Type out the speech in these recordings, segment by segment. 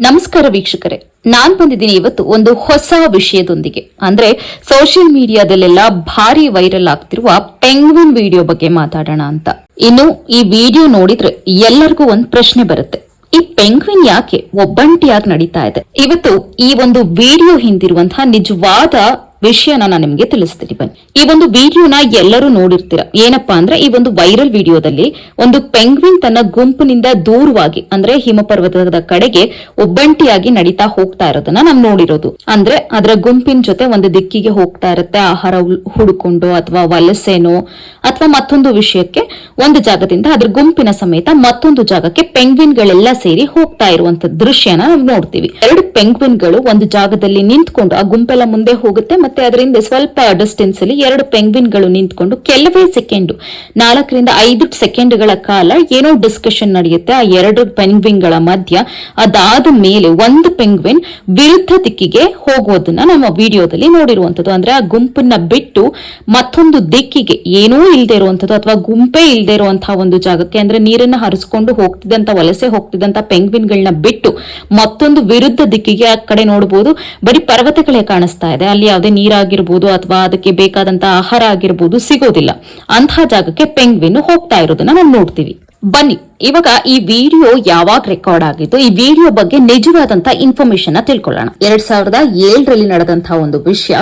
ನಮಸ್ಕಾರ ವೀಕ್ಷಕರೇ. ನಾನ್ ಬಂದಿದ್ದೀನಿ ಇವತ್ತು ಒಂದು ಹೊಸ ವಿಷಯದೊಂದಿಗೆ. ಅಂದ್ರೆ ಸೋಷಿಯಲ್ ಮೀಡಿಯಾದಲ್ಲೆಲ್ಲ ಭಾರಿ ವೈರಲ್ ಆಗ್ತಿರುವ ಪೆಂಗ್ವಿನ್ ವಿಡಿಯೋ ಬಗ್ಗೆ ಮಾತಾಡೋಣ ಅಂತ. ಇನ್ನು ಈ ವಿಡಿಯೋ ನೋಡಿದ್ರೆ ಎಲ್ಲರಿಗೂ ಒಂದ್ ಪ್ರಶ್ನೆ ಬರುತ್ತೆ. ಈ ಪೆಂಗ್ವಿನ್ ಯಾಕೆ ಒಬ್ಬಂಟಿಯಾಗಿ ನಡೀತಾ ಇದೆ? ಇವತ್ತು ಈ ಒಂದು ವಿಡಿಯೋ ಹಿಂದಿರುವಂತಹ ನಿಜವಾದ ವಿಷಯನ ನಾನು ನಿಮಗೆ ತಿಳಿಸ್ತೀನಿ. ಬನ್ನಿ. ಈ ಒಂದು ವಿಡಿಯೋನ ಎಲ್ಲರೂ ನೋಡಿರ್ತೀರ. ಏನಪ್ಪಾ ಅಂದ್ರೆ ಈ ಒಂದು ವೈರಲ್ ವಿಡಿಯೋದಲ್ಲಿ ಒಂದು ಪೆಂಗ್ವಿನ್ ತನ್ನ ಗುಂಪಿನಿಂದ ದೂರವಾಗಿ, ಅಂದ್ರೆ ಹಿಮಪರ್ವತದ ಕಡೆಗೆ ಒಬ್ಬಂಟಿಯಾಗಿ ನಡೀತಾ ಹೋಗ್ತಾ ಇರೋದನ್ನ ನಾವು ನೋಡಿರೋದು. ಅಂದ್ರೆ ಅದರ ಗುಂಪಿನ ಜೊತೆ ಒಂದು ದಿಕ್ಕಿಗೆ ಹೋಗ್ತಾ ಇರುತ್ತೆ. ಆಹಾರ ಹುಡುಕೊಂಡು ಅಥವಾ ವಲಸೆನೋ ಅಥವಾ ಮತ್ತೊಂದು ವಿಷಯಕ್ಕೆ ಒಂದು ಜಾಗದಿಂದ ಅದ್ರ ಗುಂಪಿನ ಸಮೇತ ಮತ್ತೊಂದು ಜಾಗಕ್ಕೆ ಪೆಂಗ್ವಿನ್ಗಳೆಲ್ಲ ಸೇರಿ ಹೋಗ್ತಾ ಇರುವಂತ ದೃಶ್ಯನ ನಾವು ನೋಡ್ತೀವಿ. ಎರಡು ಪೆಂಗ್ವಿನ್ಗಳು ಒಂದು ಜಾಗದಲ್ಲಿ ನಿಂತ್ಕೊಂಡು ಆ ಗುಂಪೆಲ್ಲ ಮುಂದೆ ಹೋಗುತ್ತೆ ಮತ್ತೆ ಅದರಿಂದ ಸ್ವಲ್ಪ ಡಿಸ್ಟೆನ್ಸ್ ಅಲ್ಲಿ ಎರಡು ಪೆಂಗ್ವಿನ್ಗಳು ನಿಂತ್ಕೊಂಡು ಕೆಲವೇ ಸೆಕೆಂಡ್ ನಾಲ್ಕರಿಂದ ಐದು ಸೆಕೆಂಡ್ಗಳ ಕಾಲ ಏನೋ ಡಿಸ್ಕಷನ್ ನಡೆಯುತ್ತೆ. ಆ ಎರಡು ಪೆಂಗ್ವಿನ್ಗಳ ಮಧ್ಯ ಅದಾದ ಮೇಲೆ ಒಂದು ಪೆಂಗ್ವಿನ್ ವಿರುದ್ಧ ದಿಕ್ಕಿಗೆ ಹೋಗೋದನ್ನ ನಮ್ಮ ವಿಡಿಯೋದಲ್ಲಿ ನೋಡಿರುವಂತದ್ದು ಅಂದ್ರೆ ಆ ಗುಂಪನ್ನ ಬಿಟ್ಟು ಮತ್ತೊಂದು ದಿಕ್ಕಿಗೆ ಏನೂ ಇಲ್ಲದೆ ಇರುವಂತದ್ದು ಅಥವಾ ಗುಂಪೇ ಇಲ್ಲದೆ ಇರುವಂತಹ ಒಂದು ಜಾಗಕ್ಕೆ ಅಂದ್ರೆ ನೀರನ್ನ ಹರಿಸ್ಕೊಂಡು ಹೋಗ್ತಿದ್ದಂತ ವಲಸೆ ಹೋಗ್ತಿದ್ದಂತ ಪೆಂಗ್ವಿನ್ಗಳನ್ನ ಬಿಟ್ಟು ಮತ್ತೊಂದು ವಿರುದ್ಧ ದಿಕ್ಕಿಗೆ ಆ ಕಡೆ ನೋಡಬಹುದು ಬರೀ ಪರ್ವತಗಳೇ ಕಾಣಿಸ್ತಾ ಇದೆ. ಅಲ್ಲಿ ಯಾವುದೇ ನೀರಾಗಿರ್ಬೋದು ಅಥವಾ ಅದಕ್ಕೆ ಬೇಕಾದಂತಹ ಆಹಾರ ಆಗಿರ್ಬೋದು ಸಿಗೋದಿಲ್ಲ. ಅಂತಹ ಜಾಗಕ್ಕೆ ಪೆಂಗ್ವಿನ್ ಹೋಗ್ತಾ ಇರೋದನ್ನ ನಾವು ನೋಡ್ತೀವಿ. ಬನ್ನಿ, ಇವಾಗ ಈ ವಿಡಿಯೋ ಯಾವಾಗ ರೆಕಾರ್ಡ್ ಆಗಿತ್ತು? ಈ ವಿಡಿಯೋ ಬಗ್ಗೆ ನಿಜವಾದಂತ ಇನ್ಫಾರ್ಮೇಶನ್ ತಿಳ್ಕೊಳ್ಳೋಣ. ಎರಡ್ ಸಾವಿರದ ಏಳರಲ್ಲಿ ನಡೆದಂತಹ ಒಂದು ವಿಷಯ,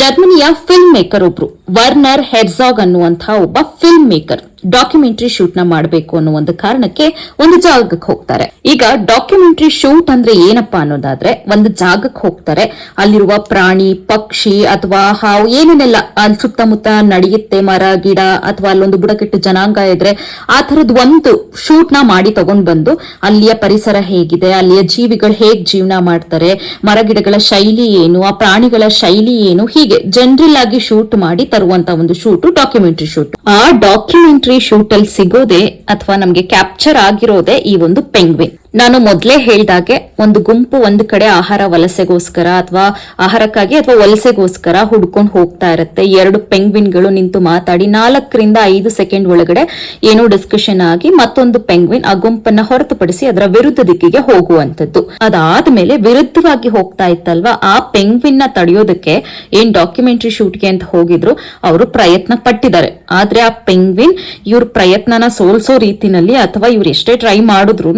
ಜರ್ಮನಿಯ ಫಿಲ್ಮ್ ಮೇಕರ್ ಒಬ್ರು ವರ್ನರ್ ಹೆಡ್ಸಾಗ್ ಅನ್ನುವಂತಹ ಒಬ್ಬ ಫಿಲ್ಮ್ ಮೇಕರ್ ಡಾಕ್ಯುಮೆಂಟರಿ ಶೂಟ್ನ ಮಾಡಬೇಕು ಅನ್ನೋ ಒಂದು ಕಾರಣಕ್ಕೆ ಒಂದು ಜಾಗಕ್ಕೆ ಹೋಗ್ತಾರೆ. ಈಗ ಡಾಕ್ಯುಮೆಂಟರಿ ಶೂಟ್ ಅಂದ್ರೆ ಏನಪ್ಪಾ ಅನ್ನೋದಾದ್ರೆ ಒಂದು ಜಾಗಕ್ಕೆ ಹೋಗ್ತಾರೆ. ಅಲ್ಲಿರುವ ಪ್ರಾಣಿ, ಪಕ್ಷಿ ಅಥವಾ ಹಾವು ಏನೇನೆಲ್ಲ ಅಲ್ಲಿ ಸುತ್ತಮುತ್ತ ನಡೆಯುತ್ತೆ, ಮರ, ಗಿಡ ಅಥವಾ ಅಲ್ಲೊಂದು ಬುಡಕಟ್ಟು ಜನಾಂಗ ಇದ್ರೆ ಆ ತರದ್ ಒಂದು ಶೂಟ್ನ ಮಾಡಿ ತಗೊಂಡ್ ಬಂದು ಅಲ್ಲಿಯ ಪರಿಸರ ಹೇಗಿದೆ, ಅಲ್ಲಿಯ ಜೀವಿಗಳು ಹೇಗ್ ಜೀವನ ಮಾಡ್ತಾರೆ, ಮರ, ಗಿಡಗಳ ಶೈಲಿ ಏನು, ಆ ಪ್ರಾಣಿಗಳ ಶೈಲಿ ಏನು, ಹೀಗೆ ಜನರಲ್ ಆಗಿ ಶೂಟ್ ಮಾಡಿ ತರುವಂತ ಒಂದು ಶೂಟ್ ಡಾಕ್ಯುಮೆಂಟರಿ ಶೂಟ್. ಆ ಡಾಕ್ಯುಮೆಂಟರಿ ಶೂಟ್ ಅಲ್ಲಿ ಸಿಗೋದೆ ಅಥವಾ ನಮ್ಗೆ ಕ್ಯಾಪ್ಚರ್ ಆಗಿರೋದೇ ಈ ಒಂದು ಪೆಂಗ್ವಿನ್ ನಾನು ಮೊದಲೇ ಹೇಳ್ದಾಗೆ ಒಂದು ಗುಂಪು ಒಂದು ಕಡೆ ಆಹಾರ ವಲಸೆಗೋಸ್ಕರ ಅಥವಾ ಆಹಾರಕ್ಕಾಗಿ ಅಥವಾ ವಲಸೆಗೋಸ್ಕರ ಹುಡ್ಕೊಂಡು ಹೋಗ್ತಾ ಇರುತ್ತೆ. ಎರಡು ಪೆಂಗ್ವಿನ್ಗಳು ನಿಂತು ಮಾತಾಡಿ ನಾಲ್ಕರಿಂದ ಐದು ಸೆಕೆಂಡ್ ಒಳಗಡೆ ಏನೋ ಡಿಸ್ಕಷನ್ ಆಗಿ ಮತ್ತೊಂದು ಪೆಂಗ್ವಿನ್ ಆ ಗುಂಪನ್ನ ಹೊರತುಪಡಿಸಿ ಅದರ ವಿರುದ್ಧ ದಿಕ್ಕಿಗೆ ಹೋಗುವಂತದ್ದು ಅದಾದ್ಮೇಲೆ ವಿರುದ್ಧವಾಗಿ ಹೋಗ್ತಾ ಇತ್ತಲ್ವಾ? ಆ ಪೆಂಗ್ವಿನ್ನ ತಡೆಯೋದಕ್ಕೆ ಏನ್ ಡಾಕ್ಯುಮೆಂಟರಿ ಶೂಟ್ಗೆ ಅಂತ ಹೋಗಿದ್ರು, ಅವರು ಪ್ರಯತ್ನ ಪಟ್ಟಿದ್ದಾರೆ. ಆದ್ರೆ ಆ ಪೆಂಗ್ವಿನ್ ಇವ್ರ ಪ್ರಯತ್ನನ ಸೋಲ್ಸೋ ರೀತಿನಲ್ಲಿ ಅಥವಾ ಇವ್ರು ಎಷ್ಟೇ ಟ್ರೈ ಮಾಡಿದ್ರು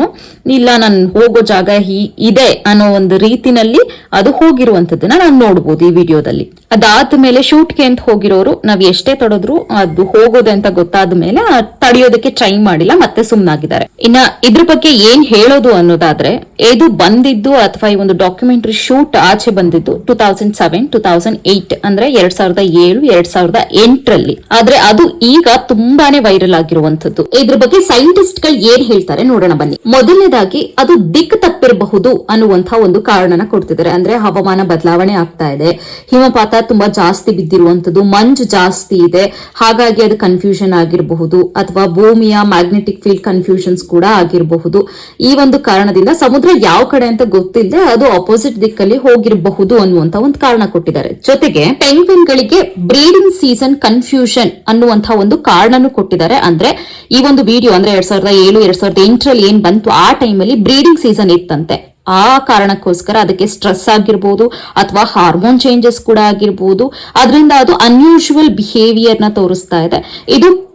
ಇಲ್ಲ, ನಾನು ಹೋಗೋ ಜಾಗ ಹೀ, ಇದೆ ಅನ್ನೋ ಒಂದು ರೀತಿನಲ್ಲಿ ಅದು ಹೋಗಿರುವಂತದ್ದನ್ನ ನಾವು ನೋಡ್ಬೋದು ಈ ವಿಡಿಯೋದಲ್ಲಿ. ಅದಾದ ಮೇಲೆ ಶೂಟ್ಗೆ ಅಂತ ಹೋಗಿರೋರು, ನಾವ್ ಎಷ್ಟೇ ತಡೆದ್ರು ಅದು ಹೋಗೋದೆ ಅಂತ ಗೊತ್ತಾದ ಮೇಲೆ ತಡೆಯೋದಕ್ಕೆ ಟ್ರೈ ಮಾಡಿಲ್ಲ, ಮತ್ತೆ ಸುಮ್ನಾಗಿದ್ದಾರೆ. ಇನ್ನ ಇದ್ರ ಬಗ್ಗೆ ಏನ್ ಹೇಳೋದು ಅನ್ನೋದಾದ್ರೆ ಇದು ಬಂದಿದ್ದು ಅಥವಾ ಈ ಒಂದು ಡಾಕ್ಯುಮೆಂಟರಿ ಶೂಟ್ ಆಚೆ ಬಂದಿದ್ದು two thousand seven two thousand eight ಅಂದ್ರೆ ಎರಡ್ ಸಾವಿರದ ಏಳು, ಎರಡ್ ಸಾವಿರದ ಎಂಟರಲ್ಲಿ. ಆದ್ರೆ ಅದು ಈಗ ತುಂಬಾನೇ ವೈರಲ್ ಆಗಿರುವಂತದ್ದು ಇದ್ರ ಬಗ್ಗೆ ಸೈಂಟಿಸ್ಟ್ಗಳು ಏನ್ ಹೇಳ್ತಾರೆ ನೋಡೋಣ ಬನ್ನಿ. ಮೊದಲನೇದಾಗಿ ಅದು ದಿಕ್ ತಪ್ಪಿರಬಹುದು ಅನ್ನುವಂತಹ ಒಂದು ಕಾರಣನ ಕೊಡ್ತಿದ್ದಾರೆ. ಅಂದ್ರೆ ಹವಾಮಾನ ಬದಲಾವಣೆ ಆಗ್ತಾ ಇದೆ. ಹಿಮಪಾತ ತುಂಬಾ ಜಾಸ್ತಿ ಬಿದ್ದಿರುವಂತದ್ದು ಮಂಜು ಜಾಸ್ತಿ ಇದೆ. ಹಾಗಾಗಿ ಅದು ಕನ್ಫ್ಯೂಷನ್ ಆಗಿರಬಹುದು ಅಥವಾ ಭೂಮಿಯ ಮ್ಯಾಗ್ನೆಟಿಕ್ ಫೀಲ್ಡ್ ಕನ್ಫ್ಯೂಷನ್ಸ್ ಕೂಡ ಆಗಿರಬಹುದು. ಈ ಒಂದು ಕಾರಣದಿಂದ ಸಮುದ್ರ ಯಾವ ಕಡೆ ಅಂತ ಗೊತ್ತಿಲ್ಲದೆ ಅದು ಆಪೋಸಿಟ್ ದಿಕ್ಕಲ್ಲಿ ಹೋಗಿರಬಹುದು ಅನ್ನುವಂತ ಒಂದು ಕಾರಣ ಕೊಟ್ಟಿದ್ದಾರೆ. ಜೊತೆಗೆ ಪೆಂಗ್ವಿನ್ ಗಳಿಗೆ ಬ್ರೀಡಿಂಗ್ ಸೀಸನ್ ಕನ್ಫ್ಯೂಷನ್ ಅನ್ನುವಂತಹ ಒಂದು ಕಾರಣನೂ ಕೊಟ್ಟಿದ್ದಾರೆ. ಅಂದ್ರೆ ಈ ಒಂದು ವಿಡಿಯೋ ಅಂದ್ರೆ ಎರಡ್ ಸಾವಿರದ ಏಳು, ಎರಡ್ ಸಾವಿರದ ಎಂಟರಲ್ಲಿ ಏನ್ ಬಂತು? ಆ ಟೈಮಲ್ಲಿ ಬ್ರೀಡಿಂಗ್ ಸೀಸನ್ ಇತ್ತಂತೆ. ಆ ಕಾರಣಕ್ಕೋಸ್ಕರ ಅದಕ್ಕೆ ಸ್ಟ್ರೆಸ್ ಆಗಿರ್ಬೋದು ಅಥವಾ ಹಾರ್ಮೋನ್ ಚೇಂಜಸ್ ಕೂಡ ಆಗಿರ್ಬೋದು. ಅದರಿಂದ ಅದು ಅನ್ಯೂಶುವಲ್ ಬಿಹೇವಿಯರ್ನ ತೋರಿಸ್ತಾ ಇದೆ. ಇದು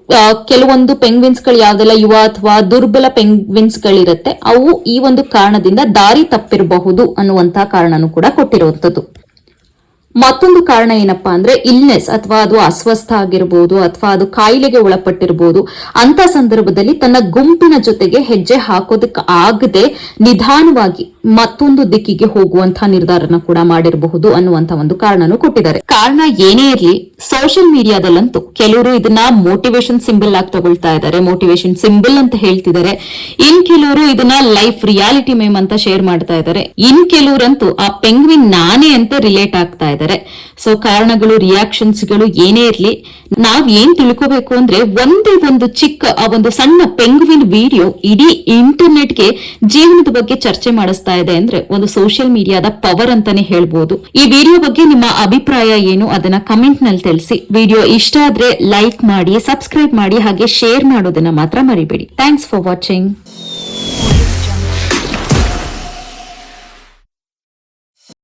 ಕೆಲವೊಂದು ಪೆಂಗ್ವಿನ್ಸ್ಗಳು ಯಾವ್ದೆಲ್ಲ ಯುವ ಅಥವಾ ದುರ್ಬಲ ಪೆಂಗ್ವಿನ್ಸ್ ಗಳಿರುತ್ತೆ ಅವು ಈ ಒಂದು ಕಾರಣದಿಂದ ದಾರಿ ತಪ್ಪಿರಬಹುದು ಅನ್ನುವಂತಹ ಕಾರಣನೂ ಕೂಡ ಕೊಟ್ಟಿರುವಂತದ್ದು ಮತ್ತೊಂದು ಕಾರಣ ಏನಪ್ಪಾ ಅಂದ್ರೆ ಇಲ್ನೆಸ್ ಅಥವಾ ಅದು ಅಸ್ವಸ್ಥ ಆಗಿರ್ಬೋದು ಅಥವಾ ಅದು ಕಾಯಿಲೆಗೆ ಒಳಪಟ್ಟಿರ್ಬೋದು ಅಂತ ಸಂದರ್ಭದಲ್ಲಿ ತನ್ನ ಗುಂಪಿನ ಜೊತೆಗೆ ಹೆಜ್ಜೆ ಹಾಕೋದಕ್ಕೆ ಆಗದೆ ನಿಧಾನವಾಗಿ ಮತ್ತೊಂದು ದಿಕ್ಕಿಗೆ ಹೋಗುವಂತಹ ನಿರ್ಧಾರನ ಕೂಡ ಮಾಡಿರಬಹುದು ಅನ್ನುವಂತ ಒಂದು ಕಾರಣನೂ ಕೊಟ್ಟಿದ್ದಾರೆ. ಕಾರಣ ಏನೇ ಇರಲಿ ಸೋಷಿಯಲ್ ಮೀಡಿಯಾದಲ್ಲಂತೂ ಕೆಲವರು ಇದನ್ನ ಮೋಟಿವೇಶನ್ ಸಿಂಬಲ್ ಆಗಿ ತಗೊಳ್ತಾ ಇದ್ದಾರೆ. ಮೋಟಿವೇಶನ್ ಸಿಂಬಲ್ ಅಂತ ಹೇಳ್ತಿದ್ದಾರೆ. ಇನ್ ಕೆಲವರು ಇದನ್ನ ಲೈಫ್ ರಿಯಾಲಿಟಿ ಮೇಮ್ ಅಂತ ಶೇರ್ ಮಾಡ್ತಾ ಇದ್ದಾರೆ. ಇನ್ ಕೆಲವರಂತೂ ಆ ಪೆಂಗ್ವಿನ್ ನಾನೇ ಅಂತ ರಿಲೇಟ್ ಆಗ್ತಾ ಇದ್ದಾರೆ ಸೊ ಕಾರಣಗಳು ರಿಯಾಕ್ಷನ್ಸ್ಗಳು ಏನೇ ಇರಲಿ, ನಾವ್ ಏನ್ ತಿಳ್ಕೋಬೇಕು ಅಂದ್ರೆ ಒಂದೇ ಒಂದು ಚಿಕ್ಕ, ಆ ಒಂದು ಸಣ್ಣ ಪೆಂಗ್ವಿನ್ ವಿಡಿಯೋ ಇಡೀ ಇಂಟರ್ನೆಟ್ಗೆ ಜೀವನದ ಬಗ್ಗೆ ಚರ್ಚೆ ಮಾಡಿಸ್ತಾ ಇದೆ ಅಂದ್ರೆ ಒಂದು ಸೋಷಿಯಲ್ ಮೀಡಿಯಾದ ಪವರ್ ಅಂತಾನೆ ಹೇಳ್ಬೋದು. ಈ ವಿಡಿಯೋ ಬಗ್ಗೆ ನಿಮ್ಮ ಅಭಿಪ್ರಾಯ ಏನು ಅದನ್ನ ಕಮೆಂಟ್ನಲ್ಲಿ ತಿಳಿಸಿ. ವಿಡಿಯೋ ಇಷ್ಟ ಆದ್ರೆ ಲೈಕ್ ಮಾಡಿ ಸಬ್ಸ್ಕ್ರೈಬ್ ಮಾಡಿ, ಹಾಗೆ ಶೇರ್ ಮಾಡೋದನ್ನ ಮಾತ್ರ ಮರಿಬೇಡಿ. Thanks for watching